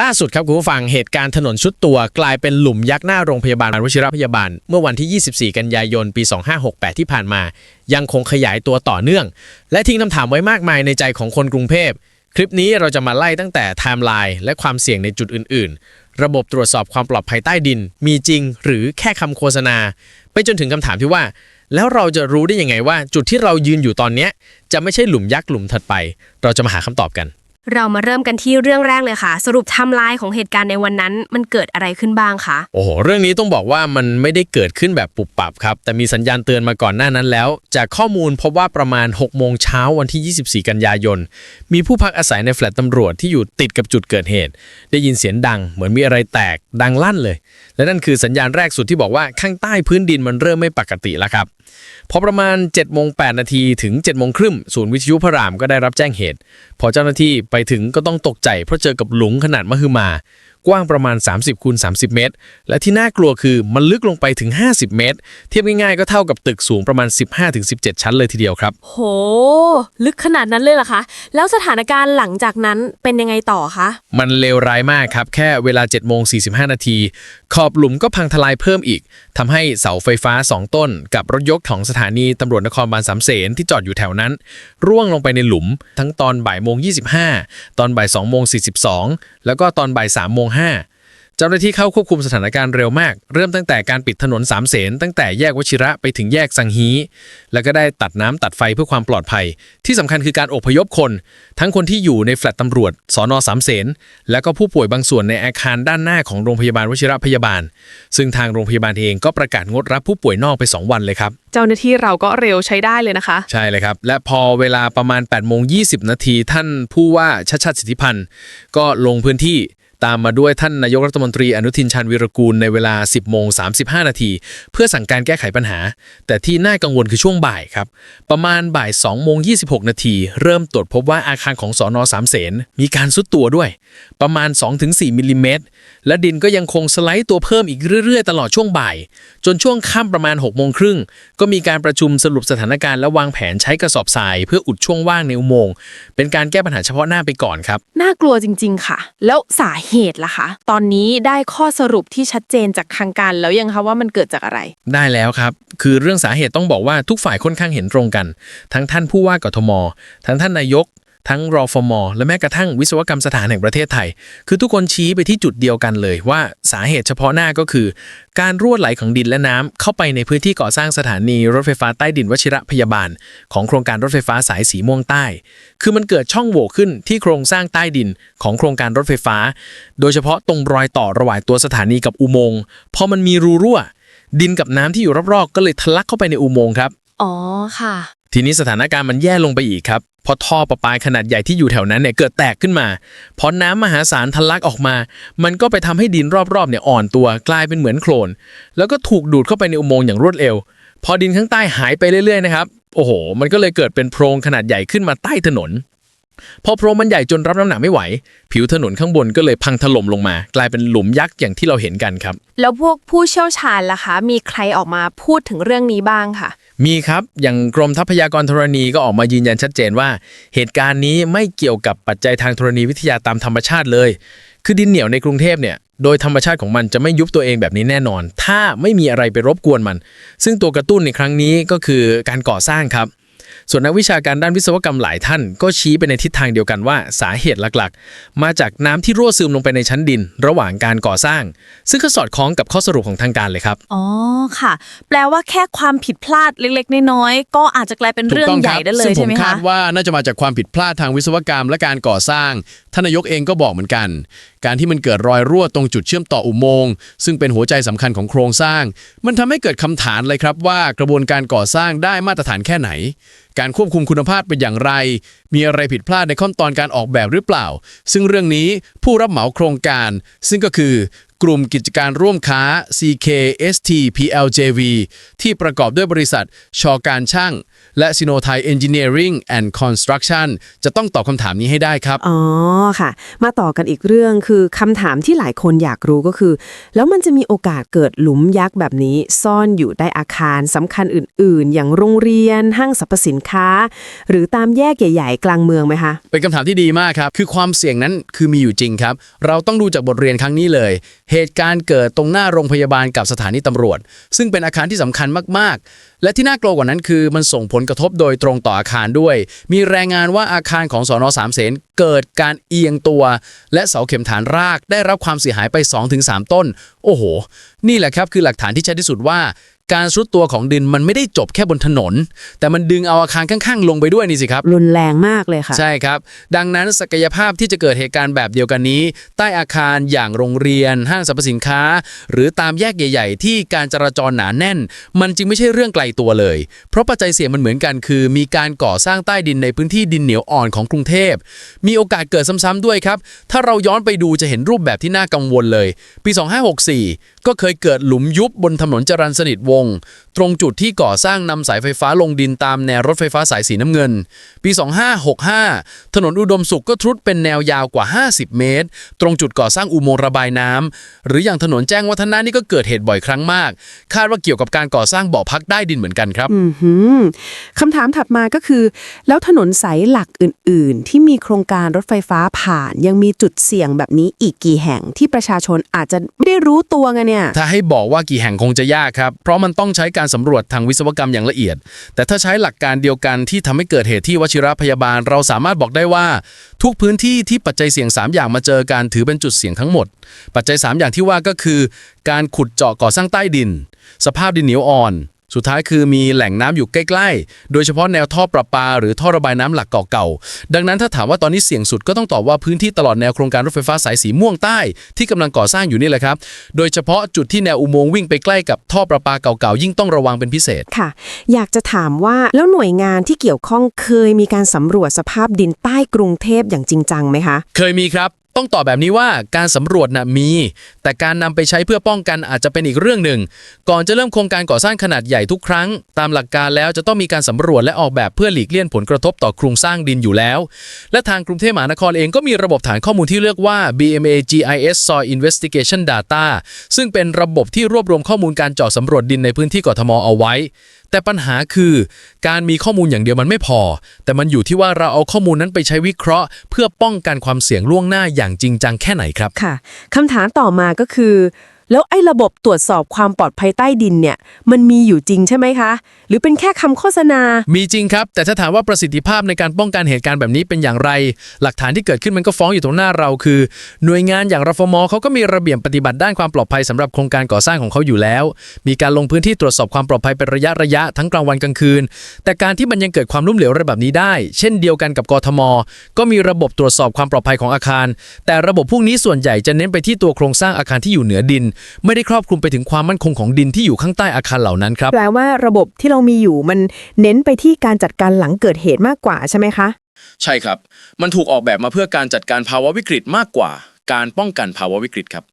ล่าสุดครับคุณผู้ฟังเหตุการณ์ถนนชุดตัวกลายเป็นหลุมยักษ์หน้าโรงพยาบาลวชิรพยาบาล เมื่อวันที่ 24 กันยายน ปี 2568 ที่ผ่านมา ยังคงขยายตัวต่อเนื่อง และทิ้งคำถามไว้มากมายในใจของคนกรุงเทพคลิปนี้เราจะมาไล่ตั้งแต่ไทม์ไลน์และความเสี่ยงในจุดอื่น ๆ ระบบตรวจสอบความปลอดภัยใต้ดิน มีจริงหรือแค่คำโฆษณา ไปจนถึงคำถามที่ว่า แล้วเราจะรู้ได้ยังไงว่า จุดที่เรายืนอยู่ตอนนี้จะไม่ใช่หลุมยักษ์หลุมถัดไป เราจะมาหาคำตอบกัน เรามาเริ่มกันที่เรื่องแรกเลยค่ะ สรุปไทม์ไลน์ของเหตุการณ์ในวันนั้น มันเกิดอะไรขึ้นบ้างคะโอ้โห เรื่องนี้ต้องบอกว่ามันไม่ได้เกิดขึ้นแบบปุบปับครับ แต่มีสัญญาณเตือนมาก่อนหน้านั้นแล้ว จากข้อมูลพบว่าประมาณ 6 โมงเช้าวันที่ 24 กันยายน มีผู้พักอาศัยในแฟลตตำรวจที่อยู่ติดกับจุดเกิดเหตุ ได้ยินเสียงดัง เหมือนมีอะไรแตกดังลั่นเลย และนั่นคือสัญญาณแรกสุดที่บอกว่าข้างใต้พื้นดินมันเริ่มไม่ปกติแล้วครับพอประมาณ7โมงแนาทีถึง7โมงครึ่งศูนย์วิทยุพระรามก็ได้รับแจ้งเหตุ พอเจ้าหน้าที่ไปถึงก็ต้องตกใจเพราะเจอกับหลุมขนาดมหึมา กว้างประมาณ 30คูณ30 เมตร และที่น่ากลัวคือมันลึกลงไปถึง 50 เมตร เทียบง่ายๆก็เท่ากับตึกสูงประมาณ 15-17 ชั้นเลยทีเดียวครับ โห ลึกขนาดนั้นเลยเหรอคะ แล้วสถานการณ์หลังจากนั้นเป็นยังไงต่อคะ มันเลวร้ายมากครับ แค่เวลา7โมง45 นาที ขอบหลุมก็พังทลายเพิ่มอีกทำให้เสาไฟฟ้า 2 ต้น กับรถยกของสถานีตำรวจนครบาลสามเสนที่จอดอยู่แถวนั้น ร่วงลงไปในหลุม ทั้งตอนบ่ายโมง25 ตอนบ่าย2โมง42 แล้วก็ตอนบ่าย3โมง5 เจ้าหน้าที่เข้าควบคุมสถานการณ์เร็วมาก เริ่มตั้งแต่การปิดถนนสามเสนตั้งแต่แยกวชิระไปถึงแยกสังฮี แล้วก็ได้ตัดน้ำตัดไฟเพื่อความปลอดภัย ที่สำคัญคือการอพยพคน ทั้งคนที่อยู่ในแฟลตตำรวจสอนอสามเสนแล้วก็ผู้ป่วยบางส่วนในอาคารด้านหน้าของโรงพยาบาลวชิระพยาบาล ซึ่งทางโรงพยาบาลเองก็ประกาศงดรับผู้ป่วยนอกไป 2 วันเลยครับเจ้าหน้าที่เราก็เร็วใช้ได้เลยนะคะ ใช่เลยครับ และพอเวลาประมาณ8โมง20นาที ท่านผู้ว่าชัดชัดสิทธิพันธ์ก็ลงพื้นที่ ตามมาด้วยท่านนายกรัฐมนตรีอนุทินชาญวิรกูลในเวลา 10โมง35 นาที เพื่อสั่งการแก้ไขปัญหา แต่ที่น่ากังวลคือช่วงบ่ายครับ ประมาณบ่าย2โมง26 นาที เริ่มตรวจพบว่าอาคารของสอนอสามเสนมีการซุดตัวด้วย ประมาณ 2-4มิลลิเมตร และดินก็ยังคงสไลด์ตัวเพิ่มอีกเรื่อยๆ ตลอดช่วงบ่าย จนช่วงค่ำประมาณ6โมงครึ่งก็มีการประชุมสรุปสถานการณ์และวางแผนใช้กระสอบทราย เพื่ออุดช่วงว่างในอุโมงค์เป็นการแก้ปัญหาเฉพาะหน้าไปก่อนครับ น่ากลัวจริง ๆ ค่ะ แล้วสาเหตุล่ะคะ ตอนนี้ได้ข้อสรุปที่ชัดเจนจากทางการแล้วยังคะว่ามันเกิดจากอะไร ได้แล้วครับ คือเรื่องสาเหตุต้องบอกว่าทุกฝ่ายค่อนข้างเห็นตรงกัน ทั้งท่านผู้ว่ากทม ทั้งท่านนายก ทั้งรอฟมและแม้กระทั่งวิศวกรรมสถานแห่งประเทศไทย คือทุกคนชี้ไปที่จุดเดียวกันเลยว่าสาเหตุเฉพาะหน้าก็คือ การรั่วไหลของดินและน้ำเข้าไปในพื้นที่ก่อสร้างสถานีรถไฟฟ้าใต้ดินวชิระพยาบาล ของโครงการรถไฟฟ้าสายสีม่วงใต้ คือมันเกิดช่องโหว่ขึ้นที่โครงสร้างใต้ดินของโครงการรถไฟฟ้า โดยเฉพาะตรงรอยต่อระหว่างตัวสถานีกับอุโมงค์พอมันมีรูรั่ว ดินกับน้ำที่อยู่รอบๆก็เลยทะลักเข้าไปในอุโมงค์ครับอ๋อค่ะ ทีนี้สถานการณ์มันแย่ลงไปอีกครับเพราะท่อประปาขนาดใหญ่ที่อยู่แถวนั้นเนี่ยเกิดแตกขึ้นมาพอน้ำมหาศาลทะลักออกมา มันก็ไปทำให้ดินรอบๆเนี่ยอ่อนตัวกลายเป็นเหมือนโคลน แล้วก็ถูกดูดเข้าไปในอุโมงค์อย่างรวดเร็ว พอดินข้างใต้หายไปเรื่อยๆนะครับโอ้โห มันก็เลยเกิดเป็นโพรงขนาดใหญ่ขึ้นมาใต้ถนน พอโพรงมันใหญ่จนรับน้ำหนักไม่ไหว ผิวถนนข้างบนก็เลยพังถล่มลงมา กลายเป็นหลุมยักษ์อย่างที่เราเห็นกันครับ แล้วพวกผู้เชี่ยวชาญล่ะคะ มีใครออกมาพูดถึงเรื่องนี้บ้างค่ะ มีครับ อย่างกรมทรัพยากรธรณีก็ออกมายืนยันชัดเจนว่า เหตุการณ์นี้ไม่เกี่ยวกับปัจจัยทางธรณีวิทยาตามธรรมชาติเลย คือดินเหนียวในกรุงเทพเนี่ยโดยธรรมชาติของมันจะไม่ยุบตัวเองแบบนี้แน่นอน ถ้าไม่มีอะไรไปรบกวนมัน ซึ่งตัวกระตุ้นในครั้งนี้ก็คือการก่อสร้างครับ ส่วนนักวิชาการด้านวิศวกรรมหลายท่าน ก็ชี้ไปในทิศทางเดียวกันว่าสาเหตุหลักๆ มาจากน้ำที่รั่วซึมลงไปในชั้นดิน ระหว่างการก่อสร้าง ซึ่งก็สอดคล้องกับข้อสรุปของทางการเลยครับ อ๋อค่ะ แปลว่าแค่ความผิดพลาดเล็กๆ น้อยๆก็อาจจะกลายเป็นถูกเรื่องต้องใหคญ่รับได้เลซึ่ยงผใช่มไหมคาคะดว่าน่าจะมาจากความผิดพลาดทางวิศวกรรมและการก่อสร้างท่านนายกเองก็บอกเหมือนกัน การที่มันเกิดรอยรั่วตรงจุดเชื่อมต่ออุโมงค์ซึ่งเป็นหัวใจสำคัญของโครงสร้าง มันทำให้เกิดคำถามเลยครับว่ากระบวนการก่อสร้างได้มาตรฐานแค่ไหน การควบคุมคุณภาพเป็นอย่างไร มีอะไรผิดพลาดในขั้นตอนการออกแบบหรือเปล่า ซึ่งเรื่องนี้ผู้รับเหมาโครงการ ซึ่งก็คือกลุ่มกิจการร่วมค้า CKST PLJV ที่ประกอบด้วยบริษัท ชอการช่าง และซิโนไทย Engineering and Construction จะต้องตอบคำถามนี้ให้ได้ครับ อ๋อค่ะ มาต่อกันอีกเรื่องคือคำถามที่หลายคนอยากรู้ก็คือ แล้วมันจะมีโอกาสเกิดหลุมยักษ์แบบนี้ ซ่อนอยู่ใต้อาคารสำคัญอื่น ๆ อย่างโรงเรียน ห้างสรรพสินค้า หรือตามแยกใหญ่ ๆกลางเมืองไหมคะ เป็นคำถามที่ดีมากครับ คือความเสี่ยงนั้นคือมีอยู่จริงครับ เราต้องดูจากบทเรียนครั้งนี้เลย เหตุการณ์เกิดตรงหน้าโรงพยาบาลกับสถานีตำรวจ ซึ่งเป็นอาคารที่สำคัญมาก ๆ และที่น่ากลัวกว่านั้นคือมันส่งผลกระทบโดยตรงต่ออาคารด้วย มีรายงานว่าอาคารของสอนอสามเสนเกิดการเอียงตัว และเสาเข็มฐานรากได้รับความเสียหายไป 2-3 ต้น โอ้โห นี่แหละครับคือหลักฐานที่ชัดที่สุดว่า การซุดตัวของดินมันไม่ได้จบแค่บนถนน แต่มันดึงเอาอาคารข้างๆ ลงไปด้วยนี่สิครับ รุนแรงมากเลยค่ะ ใช่ครับ ดังนั้นศักยภาพที่จะเกิดเหตุการณ์แบบเดียวกันนี้ ใต้อาคารอย่างโรงเรียน ห้างสรรพสินค้า หรือตามแยกใหญ่ ๆ ที่การจราจรหนาแน่น มันจึงไม่ใช่เรื่องไกลตัวเลย เพราะปัจจัยเสี่ยงมันเหมือนกัน คือ มีการก่อสร้างใต้ดินในพื้นที่ดินเหนียวอ่อนของกรุงเทพ มีโอกาสเกิดซ้ำๆด้วยครับ ถ้าเราย้อนไปดูจะเห็นรูปแบบที่น่ากังวลเลย ปี 2564 ก็เคยเกิดหลุมยุบบนถนนจรัญสนิทวงศ์ตรงจุดที่ก่อสร้างนำสายไฟฟ้าลงดินตามแนวรถไฟฟ้าสายสีน้ำเงิน ปี 2565 ถนนอุดมสุขก็ทรุดเป็นแนวยาวกว่า 50 เมตร ตรงจุดก่อสร้างอุโมงค์ระบายน้ำหรืออย่างถนนแจ้งวัฒนะนี่ก็เกิดเหตุบ่อยครั้งมาก คาดว่าเกี่ยวกับการก่อสร้างบ่อพักใต้ดินเหมือนกันครับอือหือคำถามถัดมาก็คือ แล้วถนนสายหลักอื่น ๆ ที่มีโครงการรถไฟฟ้าผ่านยังมีจุดเสี่ยงแบบนี้อีกกี่แห่งที่ประชาชนอาจจะไม่ได้รู้ตัวไงเนี่ย ถ้าให้บอกว่ากี่แห่งคงจะยากครับ เพราะมันต้องใช้การสำรวจทางวิศวกรรมอย่างละเอียด แต่ถ้าใช้หลักการเดียวกันที่ทำให้เกิดเหตุที่วชิรพยาบาล เราสามารถบอกได้ว่า ทุกพื้นที่ที่ปัจจัยเสี่ยง 3 อย่างมาเจอการถือเป็นจุดเสี่ยงทั้งหมด ปัจจัย 3 อย่างที่ว่าก็คือ การขุดเจาะก่อสร้างใต้ดิน สภาพดินเหนียวอ่อน สุดท้ายคือมีแหล่งน้ำอยู่ใกล้ๆ โดยเฉพาะแนวท่อประปา หรือท่อระบายน้ำหลักเก่าๆ ดังนั้นถ้าถามว่าตอนนี้เสี่ยงสุดก็ต้องตอบว่าพื้นที่ตลอดแนวโครงการรถไฟฟ้าสายสีม่วงใต้ ที่กำลังก่อสร้างอยู่นี่แหละครับ โดยเฉพาะจุดที่แนวอุโมงค์วิ่งไปใกล้กับท่อประปาเก่าๆ ยิ่งต้องระวังเป็นพิเศษค่ะ อยากจะถามว่าแล้วหน่วยงานที่เกี่ยวข้องเคยมีการสำรวจสภาพดินใต้กรุงเทพอย่างจริงจังไหมคะ เคยมีครับ ต้องตอบแบบนี้ว่าการสำรวจน่ะมี แต่การนำไปใช้เพื่อป้องกันอาจจะเป็นอีกเรื่องหนึ่ง ก่อนจะเริ่มโครงการก่อสร้างขนาดใหญ่ทุกครั้ง ตามหลักการแล้วจะต้องมีการสำรวจและออกแบบเพื่อหลีกเลี่ยงผลกระทบต่อโครงสร้างดินอยู่แล้ว และทางกรุงเทพมหานครเองก็มีระบบฐานข้อมูลที่เรียกว่า BMA GIS Soil Investigation Data ซึ่งเป็นระบบที่รวบรวมข้อมูลการเจาะสำรวจดินในพื้นที่กทมเอาไว้ แต่ปัญหาคือการมีข้อมูลอย่างเดียวมันไม่พอ แต่มันอยู่ที่ว่าเราเอาข้อมูลนั้นไปใช้วิเคราะห์ เพื่อป้องกันความเสี่ยงล่วงหน้าอย่างจริงจังแค่ไหนครับค่ะคำถามต่อมาก็คือ แล้วไอ้ระบบตรวจสอบความปลอดภัยใต้ดินเนี่ยมันมีอยู่จริงใช่ไหมคะ หรือเป็นแค่คำโฆษณา มีจริงครับ แต่ถ้าถามว่าประสิทธิภาพในการป้องกันเหตุการณ์แบบนี้เป็นอย่างไร หลักฐานที่เกิดขึ้นมันก็ฟ้องอยู่ตรงหน้าเราคือ หน่วยงานอย่างรฟมเขาก็มีระเบียบปฏิบัติด้านความปลอดภัยสำหรับโครงการก่อสร้างของเขาอยู่แล้ว มีการลงพื้นที่ตรวจสอบความปลอดภัยเป็นระยะระยะทั้งกลางวันกลางคืน แต่การที่มันยังเกิดความล้มเหลวอะไรแบบนี้ได้ เช่นเดียวกันกับกทม ก็มีระบบตรวจสอบความปลอดภัยของอาคาร แต่ระบบพวกนี้ส่วนใหญ่จะเน้นไปที่ตัวโครงสร้างอาคารที่อยู่เหนือดินไม่ได้ครอบคลุมไปถึงความมั่นคงของดินที่อยู่ข้างใต้อาคารเหล่านั้นครับ แปลว่าระบบที่เรามีอยู่มันเน้นไปที่การจัดการหลังเกิดเหตุมากกว่าใช่ไหมคะ ใช่ครับ มันถูกออกแบบมาเพื่อการจัดการภาวะวิกฤตมากกว่า การป้องกันภาวะวิกฤตครับ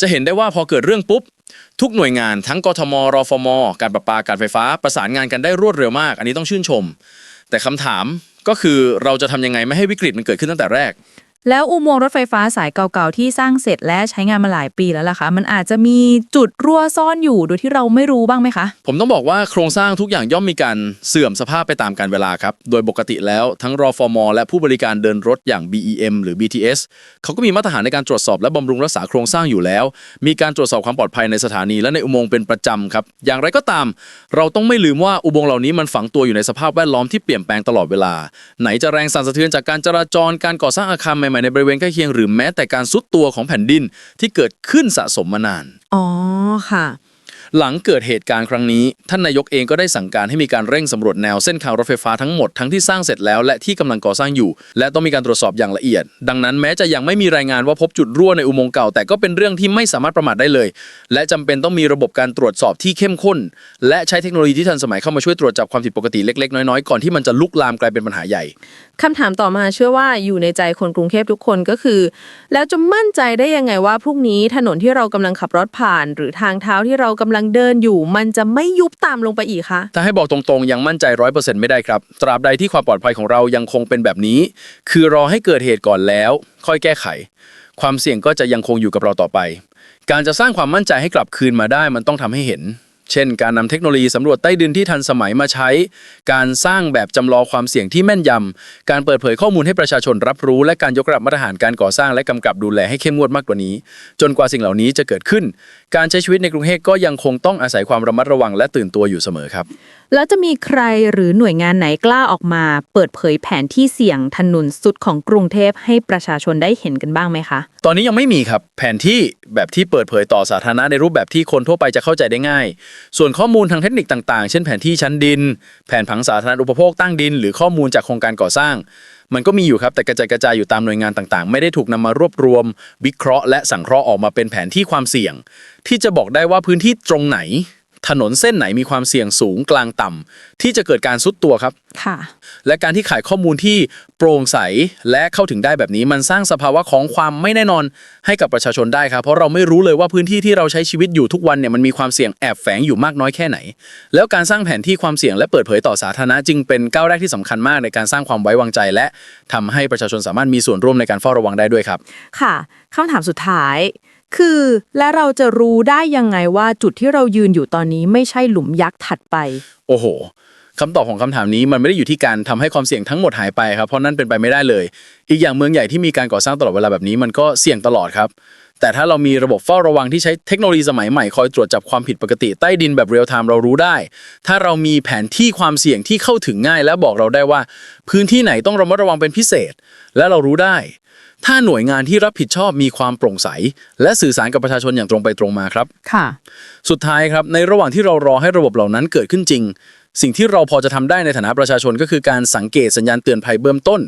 จะเห็นได้ว่าพอเกิดเรื่องปุ๊บ ทุกหน่วยงานทั้งกทมรฟม การประปาการไฟฟ้า ประสานงานกันได้รวดเร็วมาก อันนี้ต้องชื่นชม แต่คำถามก็คือเราจะทำยังไงไม่ให้วิกฤตมันเกิดขึ้นตั้งแต่แรก แล้วอุโมงค์รถไฟฟ้าสายเก่าๆที่สร้างเสร็จและใช้งานมาหลายปีแล้วล่ะคะ มันอาจจะมีจุดรั่วซ่อนอยู่โดยที่เราไม่รู้บ้างไหมคะ ผมต้องบอกว่าโครงสร้างทุกอย่างย่อมมีการเสื่อมสภาพไปตามกาลเวลาครับ โดยปกติแล้วทั้งรอฟอร์มและผู้บริการเดินรถอย่าง BEM หรือ BTS เขาก็มีมาตรฐานในการตรวจสอบและบำรุงรักษาโครงสร้างอยู่แล้ว มีการตรวจสอบความปลอดภัยในสถานีและในอุโมงค์เป็นประจำครับ อย่างไรก็ตาม เราต้องไม่ลืมว่าอุโมงค์เหล่านี้มันฝังตัวอยู่ในสภาพแวดล้อมที่เปลี่ยนแปลงตลอดเวลา ไหนจะแรงสั่นสะเทือนจากการจราจรการก่อสร้างอาคารใหม่ ๆ ในบริเวณใกล้เคียงหรือแม้แต่การซุดตัวของแผ่นดินที่เกิดขึ้นสะสมมานาน อ๋อค่ะ หลังเกิดเหตุการณ์ครั้งนี้ ท่านนายกเองก็ได้สั่งการให้มีการเร่งสำรวจแนวเส้นทางรถไฟฟ้าทั้งหมดทั้งที่สร้างเสร็จแล้วและที่กำลังก่อสร้างอยู่ และต้องมีการตรวจสอบอย่างละเอียด ดังนั้นแม้จะยังไม่มีรายงานว่าพบจุดรั่วในอุโมงค์เก่าแต่ก็เป็นเรื่องที่ไม่สามารถประมาทได้เลย และจำเป็นต้องมีระบบการตรวจสอบที่เข้มข้น และใช้เทคโนโลยีที่ทันสมัยเข้ามาช่วยตรวจจับความผิดปกติเล็กๆน้อยๆก่อนที่มันจะลุกลามกลายเป็นปัญหาใหญ่ คำถามต่อมาเชื่อว่าอยู่ในใจคนกรุงเทพทุกคนก็คือ แล้วจะมั่นใจได้ยังไงว่าพรุ่งนี้ถนนที่เรากำลังขับรถผ่าน หรือทางเท้าที่เรากำลังเดินอยู่ มันจะไม่ยุบตามลงไปอีกคะถ้าให้บอกตรงๆ ยังมั่นใจร้อยเปอร์เซ็นต์ไม่ได้ครับ ตราบใดที่ความปลอดภัยของเรายังคงเป็นแบบนี้ คือรอให้เกิดเหตุก่อนแล้ว ค่อยแก้ไข ความเสี่ยงก็จะยังคงอยู่กับเราต่อไป การจะสร้างความมั่นใจให้กลับคืนมาได้ มันต้องทำให้เห็น เช่น การนำเทคโนโลยีสำรวจใต้ดินที่ทันสมัยมาใช้ การสร้างแบบจำลองความเสี่ยงที่แม่นยำ การเปิดเผยข้อมูลให้ประชาชนรับรู้ และการยกระดับมาตรฐานการก่อสร้างและกำกับดูแลให้เข้มงวดมากกว่านี้ จนกว่าสิ่งเหล่านี้จะเกิดขึ้น การใช้ชีวิตในกรุงเทพก็ยังคงต้องอาศัยความระมัดระวังและตื่นตัวอยู่เสมอครับ แล้วจะมีใครหรือหน่วยงานไหนกล้าออกมา เปิดเผยแผนที่เสี่ยงถนนสุดของกรุงเทพให้ประชาชนได้เห็นกันบ้างไหมคะ ตอนนี้ยังไม่มีครับ แผนที่แบบที่เปิดเผยต่อสาธารณะในรูปแบบที่คนทั่วไปจะเข้าใจได้ง่าย ส่วนข้อมูลทางเทคนิคต่างๆ เช่นแผนที่ชั้นดิน แผนผังสาธารณูปโภคตั้งดิน หรือข้อมูลจากโครงการก่อสร้าง มันก็มีอยู่ครับแต่กระจายกระจายอยู่ตามหน่วยงานต่างๆ ไม่ได้ถูกนำมารวบรวมวิเคราะห์และสังเคราะห์ออกมาเป็นแผนที่ความเสี่ยง ที่จะบอกได้ว่าพื้นที่ตรงไหน ถนนเส้นไหนมีความเสี่ยงสูงกลางต่ำที่จะเกิดการซุดตัวครับค่ะและการที่ขายข้อมูลที่โปร่งใสและเข้าถึงได้แบบนี้ มันสร้างสภาวะของความไม่แน่นอนให้กับประชาชนได้ครับเพราะเราไม่รู้เลยว่าพื้นที่ที่เราใช้ชีวิตอยู่ทุกวันเนี่ยมันมีความเสี่ยงแอบแฝงอยู่มากน้อยแค่ไหน แล้วการสร้างแผนที่ความเสี่ยงและเปิดเผยต่อสาธารณะจึงเป็นก้าวแรกที่สำคัญมากในการสร้างความไว้วางใจ และทำให้ประชาชนสามารถมีส่วนร่วมในการเฝ้าระวังได้ด้วยครับ ค่ะคำถามสุดท้าย คือ และเราจะรู้ได้ยังไงว่าจุดที่เรายืนอยู่ตอนนี้ไม่ใช่หลุมยักษ์ถัดไป โอ้โหคำตอบของคำถามนี้มันไม่ได้อยู่ที่การทำให้ความเสี่ยงทั้งหมดหายไปครับเพราะนั่นเป็นไปไม่ได้เลย อีกอย่างเมืองใหญ่ที่มีการก่อสร้างตลอดเวลาแบบนี้มันก็เสี่ยงตลอดครับ แต่ถ้าเรามีระบบเฝ้าระวังที่ใช้เทคโนโลยีสมัยใหม่คอยตรวจจับความผิดปกติใต้ดินแบบเรียลไทม์เรารู้ได้ ถ้าเรามีแผนที่ความเสี่ยงที่เข้าถึงง่าย และบอกเราได้ว่า พื้นที่ไหนต้องระมัดระวังเป็นพิเศษ และเรารู้ได้ ถ้าหน่วยงานที่รับผิดชอบมีความโปร่งใส และสื่อสารกับประชาชนอย่างตรงไปตรงมาครับ ค่ะ สุดท้ายครับในระหว่างที่เรารอให้ระบบเหล่านั้นเกิดขึ้นจริง สิ่งที่เราพอจะทำได้ในฐานะประชาชนก็คือการสังเกตสัญญาณเตือนภัยเบื้องต้น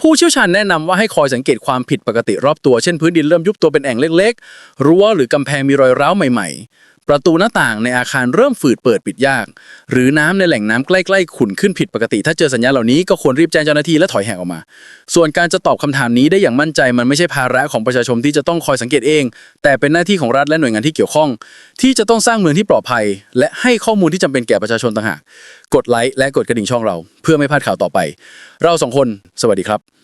ผู้เชี่ยวชาญแนะนำว่าให้คอยสังเกตความผิดปกติรอบตัว เช่นพื้นดินเริ่มยุบตัวเป็นแอ่งเล็กๆ รั้วหรือกำแพงมีรอยร้าวใหม่ๆ ประตูหน้าต่างในอาคารเริ่มฝืดเปิดปิดยาก หรือน้ำในแหล่งน้ำใกล้ๆขุ่นขึ้นผิดปกติ ถ้าเจอสัญญาณเหล่านี้ก็ควรรีบแจ้งเจ้าหน้าที่และถอยแห่งออกมา ส่วนการจะตอบคำถามนี้ได้อย่างมั่นใจมันไม่ใช่ภาระของประชาชนที่จะต้องคอยสังเกตเอง แต่เป็นหน้าที่ของรัฐและหน่วยงานที่เกี่ยวข้อง ที่จะต้องสร้างเมืองที่ปลอดภัย และให้ข้อมูลที่จำเป็นแก่ประชาชนต่างหากกดไลค์และกดกระดิ่งช่องเรา เพื่อไม่พลาดข่าวต่อไป เราสองคน สวัสดีครับ